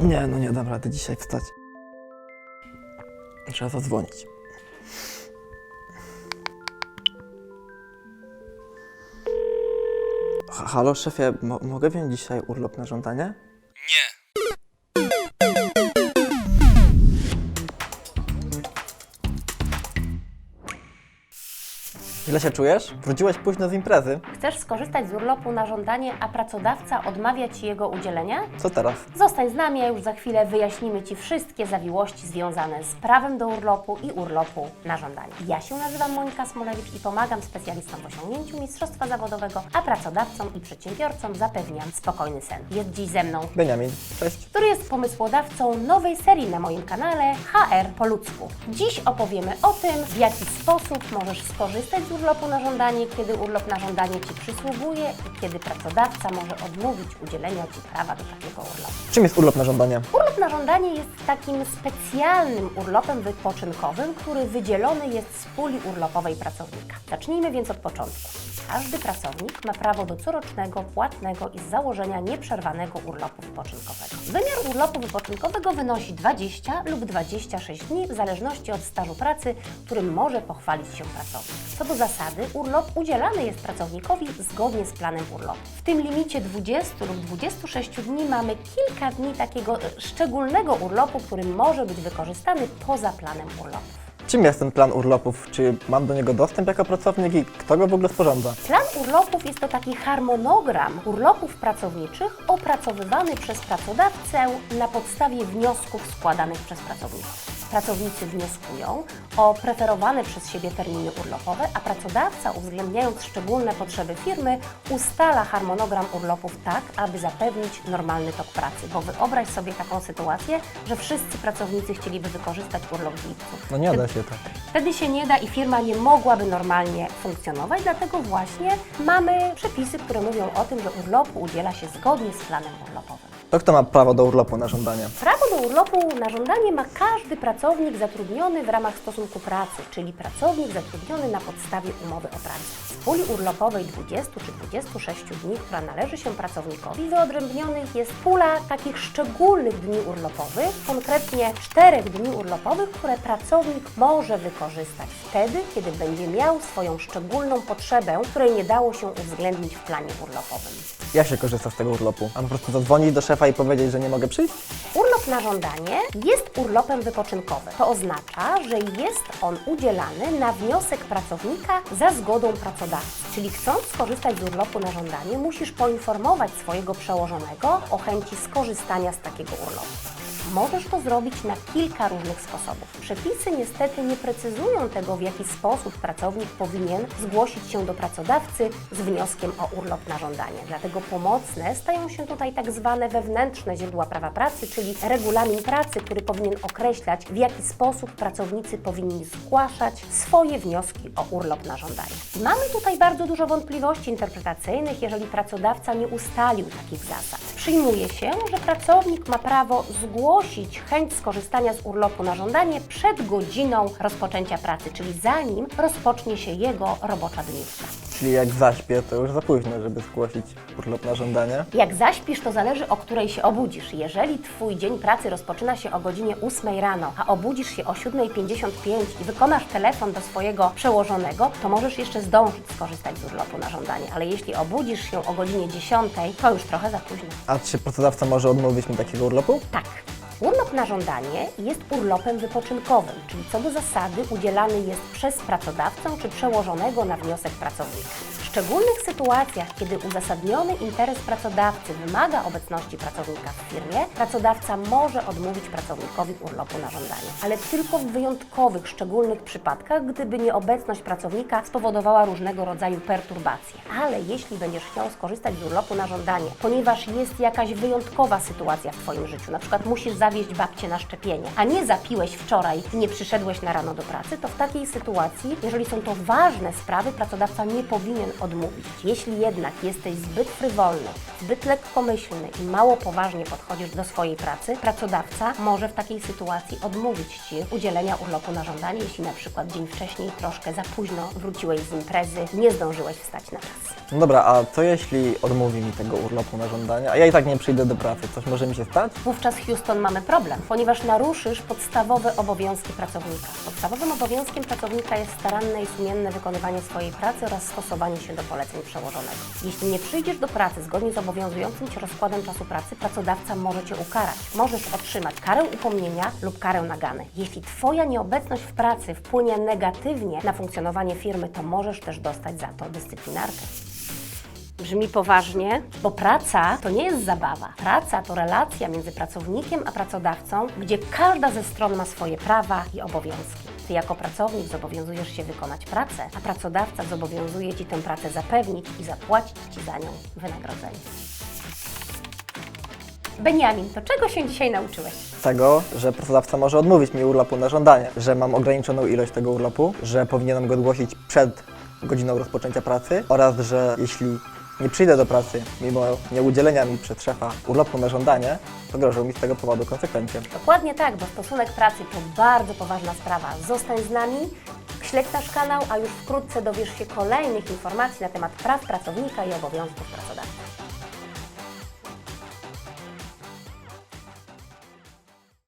Nie, no nie dam rady dzisiaj wstać. Trzeba zadzwonić. Ha- Halo szefie, mo- mogę wziąć dzisiaj urlop na żądanie? Źle się czujesz? Wróciłeś późno z imprezy. Chcesz skorzystać z urlopu na żądanie, a pracodawca odmawia Ci jego udzielenia? Co teraz? Zostań z nami, a już za chwilę wyjaśnimy Ci wszystkie zawiłości związane z prawem do urlopu i urlopu na żądanie. Ja się nazywam Monika Smolewicz i pomagam specjalistom w osiągnięciu mistrzostwa zawodowego, a pracodawcom i przedsiębiorcom zapewniam spokojny sen. Jest dziś ze mną Beniamin, cześć. który jest pomysłodawcą nowej serii na moim kanale HR po ludzku. Dziś opowiemy o tym, w jaki sposób możesz skorzystać z urlopu na żądanie, kiedy urlop na żądanie Ci przysługuje i kiedy pracodawca może odmówić udzielenia Ci prawa do takiego urlopu. Czym jest urlop na żądanie? Urlop na żądanie jest takim specjalnym urlopem wypoczynkowym, który wydzielony jest z puli urlopowej pracownika. Zacznijmy więc od początku. Każdy pracownik ma prawo do corocznego, płatnego i z założenia nieprzerwanego urlopu wypoczynkowego. Wymiar urlopu wypoczynkowego wynosi 20 lub 26 dni w zależności od stażu pracy, którym może pochwalić się pracownik. Co do zasady, urlop udzielany jest pracownikowi zgodnie z planem urlopu. W tym limicie 20 lub 26 dni mamy kilka dni takiego e, szczególnego urlopu, który może być wykorzystany poza planem urlopu. Czym jest ten plan urlopów? Czy mam do niego dostęp jako pracownik i kto go w ogóle sporządza? Plan urlopów jest to taki harmonogram urlopów pracowniczych opracowywany przez pracodawcę na podstawie wniosków składanych przez pracowników. Pracownicy wnioskują o preferowane przez siebie terminy urlopowe, a pracodawca, uwzględniając szczególne potrzeby firmy, ustala harmonogram urlopów tak, aby zapewnić normalny tok pracy. Bo wyobraź sobie taką sytuację, że wszyscy pracownicy chcieliby wykorzystać urlop w lipcu. No nie da się tak. Wtedy się nie da i firma nie mogłaby normalnie funkcjonować, dlatego właśnie mamy przepisy, które mówią o tym, że urlopu udziela się zgodnie z planem urlopowym. To kto ma prawo do urlopu na żądanie? Prawo do urlopu na żądanie ma każdy pracownik zatrudniony w ramach stosunku pracy, czyli pracownik zatrudniony na podstawie umowy o pracę. Z puli urlopowej 20 czy 26 dni, która należy się pracownikowi, wyodrębnionych jest pula takich szczególnych dni urlopowych, konkretnie czterech dni urlopowych, które pracownik może wykorzystać wtedy, kiedy będzie miał swoją szczególną potrzebę, której nie dało się uwzględnić w planie urlopowym. Jak się korzysta z tego urlopu? Mam po prostu zadzwonić do szefa i powiedzieć, że nie mogę przyjść? Urlop na żądanie jest urlopem wypoczynkowym. To oznacza, że jest on udzielany na wniosek pracownika za zgodą pracodawcy. Czyli chcąc skorzystać z urlopu na żądanie, musisz poinformować swojego przełożonego o chęci skorzystania z takiego urlopu. Możesz to zrobić na kilka różnych sposobów. Przepisy niestety nie precyzują tego, w jaki sposób pracownik powinien zgłosić się do pracodawcy z wnioskiem o urlop na żądanie. Dlatego pomocne stają się tutaj tak zwane wewnętrzne źródła prawa pracy, czyli regulamin pracy, który powinien określać, w jaki sposób pracownicy powinni zgłaszać swoje wnioski o urlop na żądanie. Mamy tutaj bardzo dużo wątpliwości interpretacyjnych, jeżeli pracodawca nie ustalił takich zasad. Przyjmuje się, że pracownik ma prawo zgłosić chęć skorzystania z urlopu na żądanie przed godziną rozpoczęcia pracy, czyli zanim rozpocznie się jego robocza dniówka. Czyli jak zaśpię, to już za późno, żeby zgłosić urlop na żądanie. Jak zaśpisz, to zależy o której się obudzisz. Jeżeli Twój dzień pracy rozpoczyna się o godzinie 8 rano, a obudzisz się o 7.55 i wykonasz telefon do swojego przełożonego, to możesz jeszcze zdążyć skorzystać z urlopu na żądanie. Ale jeśli obudzisz się o godzinie 10, to już trochę za późno. A czy pracodawca może odmówić mi takiego urlopu? Tak. Urlop na żądanie jest urlopem wypoczynkowym, czyli co do zasady udzielany jest przez pracodawcę czy przełożonego na wniosek pracownika. Szczególnych sytuacjach, kiedy uzasadniony interes pracodawcy wymaga obecności pracownika w firmie, pracodawca może odmówić pracownikowi urlopu na żądanie, ale tylko w wyjątkowych, szczególnych przypadkach, gdyby nieobecność pracownika spowodowała różnego rodzaju perturbacje. Ale jeśli będziesz chciał skorzystać z urlopu na żądanie, ponieważ jest jakaś wyjątkowa sytuacja w Twoim życiu, na przykład musisz zawieźć babcię na szczepienie, a nie zapiłeś wczoraj i nie przyszedłeś na rano do pracy, to w takiej sytuacji, jeżeli są to ważne sprawy, pracodawca nie powinien odmówić. Jeśli jednak jesteś zbyt frywolny, zbyt lekkomyślny i mało poważnie podchodzisz do swojej pracy, pracodawca może w takiej sytuacji odmówić Ci udzielenia urlopu na żądanie, jeśli na przykład dzień wcześniej troszkę za późno wróciłeś z imprezy, nie zdążyłeś wstać na czas. No dobra, a co jeśli odmówi mi tego urlopu na żądanie, a ja i tak nie przyjdę do pracy? Coś może mi się stać? Wówczas Houston mamy problem, ponieważ naruszysz podstawowe obowiązki pracownika. Podstawowym obowiązkiem pracownika jest staranne i sumienne wykonywanie swojej pracy oraz stosowanie się do poleceń przełożonego. Jeśli nie przyjdziesz do pracy zgodnie z obowiązującym Cię rozkładem czasu pracy, pracodawca może Cię ukarać. Możesz otrzymać karę upomnienia lub karę nagany. Jeśli Twoja nieobecność w pracy wpłynie negatywnie na funkcjonowanie firmy, to możesz też dostać za to dyscyplinarkę. Brzmi poważnie, bo praca to nie jest zabawa. Praca to relacja między pracownikiem a pracodawcą, gdzie każda ze stron ma swoje prawa i obowiązki. Ty jako pracownik zobowiązujesz się wykonać pracę, a pracodawca zobowiązuje Ci tę pracę zapewnić i zapłacić Ci za nią wynagrodzenie. Beniamin, to czego się dzisiaj nauczyłeś? Tego, że pracodawca może odmówić mi urlopu na żądanie, że mam ograniczoną ilość tego urlopu, że powinienem go zgłosić przed godziną rozpoczęcia pracy oraz, że jeśli nie przyjdę do pracy mimo nieudzielenia mi przez szefa urlopu na żądanie, to grożą mi z tego powodu konsekwencje. Dokładnie tak, bo stosunek pracy to bardzo poważna sprawa. Zostań z nami, śledź nasz kanał, a już wkrótce dowiesz się kolejnych informacji na temat praw pracownika i obowiązków pracodawcy.